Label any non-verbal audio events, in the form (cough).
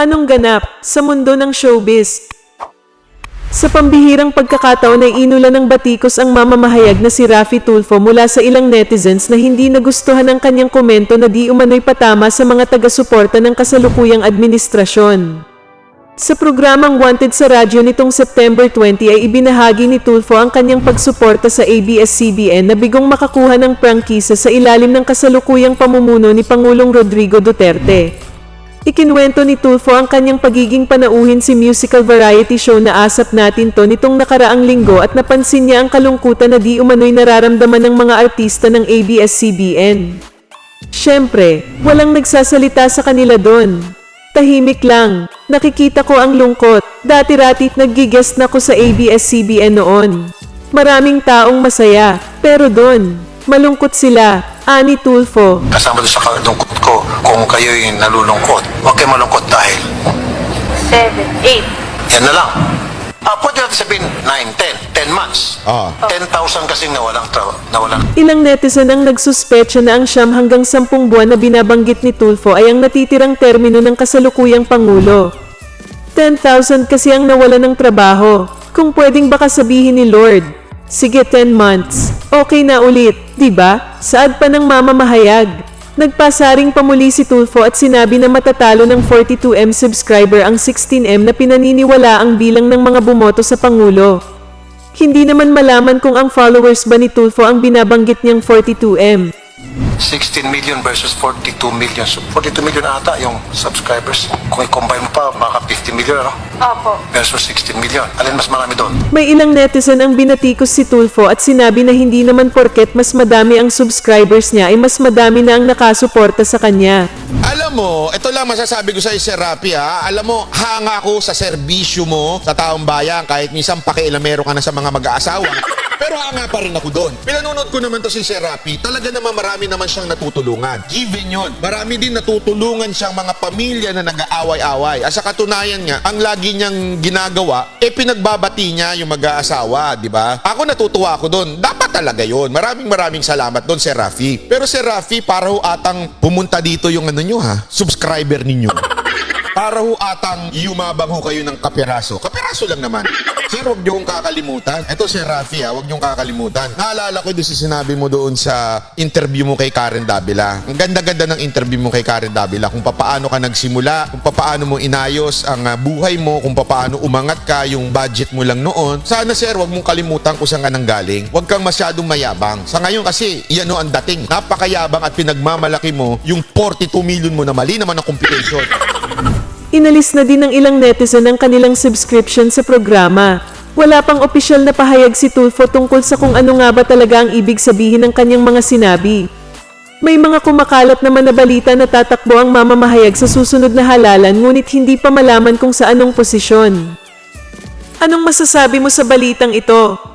Anong ganap sa mundo ng showbiz? Sa pambihirang pagkakataon ay inulan ng batikos ang mamamahayag na si Rafi Tulfo mula sa ilang netizens na hindi nagustuhan ang kanyang komento na di umano'y patama sa mga taga-suporta ng kasalukuyang administrasyon. Sa programang Wanted sa radyo nitong September 20 ay ibinahagi ni Tulfo ang kanyang pagsuporta sa ABS-CBN na bigong makakuha ng prangkisa sa ilalim ng kasalukuyang pamumuno ni Pangulong Rodrigo Duterte. Ikinwento ni Tulfo ang kanyang pagiging panauhin si musical variety show na Asap Natin To nitong nakaraang linggo at napansin niya ang kalungkutan na di umano'y nararamdaman ng mga artista ng ABS-CBN. Siyempre, walang nagsasalita sa kanila doon. Tahimik lang, nakikita ko ang lungkot. Dati-ratit nagigest na ko sa ABS-CBN noon. Maraming taong masaya, pero doon, malungkot sila, ani Tulfo. kasama doon sa kalungkot ko kung kayo'y nalulungkot. Huwag kayo malungkot dahil seven, eight. yan na lang. Ah, pwede natin sabihin 9, 10, 10 months. Ah. 10,000 kasing nawalang trabaho. Nawalang Ilang netizen ang nagsuspecha na ang siyam hanggang sampung buwan na binabanggit ni Tulfo ay ang natitirang termino ng kasalukuyang Pangulo. 10,000 kasi ang nawala ng trabaho. Kung pwedeng baka sabihin ni Lord, sige 10 months, okay na ulit, di ba? Saad pa ng mamamahayag. Nagpasaring pamuli si Tulfo at sinabi na matatalo ng 42M subscriber ang 16M na pinaniniwala ang bilang ng mga bumoto sa Pangulo. Hindi naman malaman kung ang followers ba ni Tulfo ang binabanggit niyang 42M. 16 million versus 42 million. So, 42 million ata yung subscribers. Kung i-combine mo pa, baka 50 million, ano? Opo. Versus 16 million. Alin mas marami doon? May ilang netizen ang binatikos si Tulfo at sinabi na hindi naman porket mas madami ang subscribers niya ay mas madami na ang nakasuporta sa kanya. Alam mo, ito lang masasabi ko sa Sir Rapi ha. Alam mo, hanga ako sa serbisyo mo sa taong bayan kahit minsan pakialamero ka na sa mga mag-aasawa. (laughs) Pero hanga pa rin ako doon. Pinanonood ko naman to si Sir Rapi, talaga naman marami naman siyang natutulungan. Given yun. Marami din natutulungan siyang mga pamilya na nag-aaway-away. At sa katunayan nga, ang lagi niyang ginagawa, eh pinagbabati niya yung mag-aasawa, di ba? Ako natutuwa ako doon. Dapat talaga yun. Maraming maraming salamat doon, Sir Rafi. Pero Sir Rafi, para ho atang pumunta dito yung ano nyo ha, subscriber ninyo. (laughs) Para ho atang yumabang ho kayo ng kapiraso. Kapiraso lang naman. Sir, huwag niyo kakalimutan. Ito si Rafi ha, huwag niyo kakalimutan. Naalala ko doon sa sinabi mo doon sa interview mo kay Karen Davila. Ang ganda-ganda ng interview mo kay Karen Davila. Kung papaano ka nagsimula, kung papaano mo inayos ang ah, buhay mo, kung papaano umangat ka yung budget mo lang noon. Sana sir, huwag mong kalimutan kung saan ka nanggaling. Huwag kang masyadong mayabang. Sa ngayon kasi, yan o ang dating. Napakayabang at pinagmamalaki mo yung 42 million mo na mali naman ang computation. Inalis na din ng ilang netizen ang kanilang subscription sa programa. Wala pang opisyal na pahayag si Tulfo tungkol sa kung ano nga ba talaga ang ibig sabihin ng kanyang mga sinabi. May mga kumakalat naman na balita na tatakbo ang mamamahayag sa susunod na halalan ngunit hindi pa malaman kung sa anong posisyon. Anong masasabi mo sa balitang ito?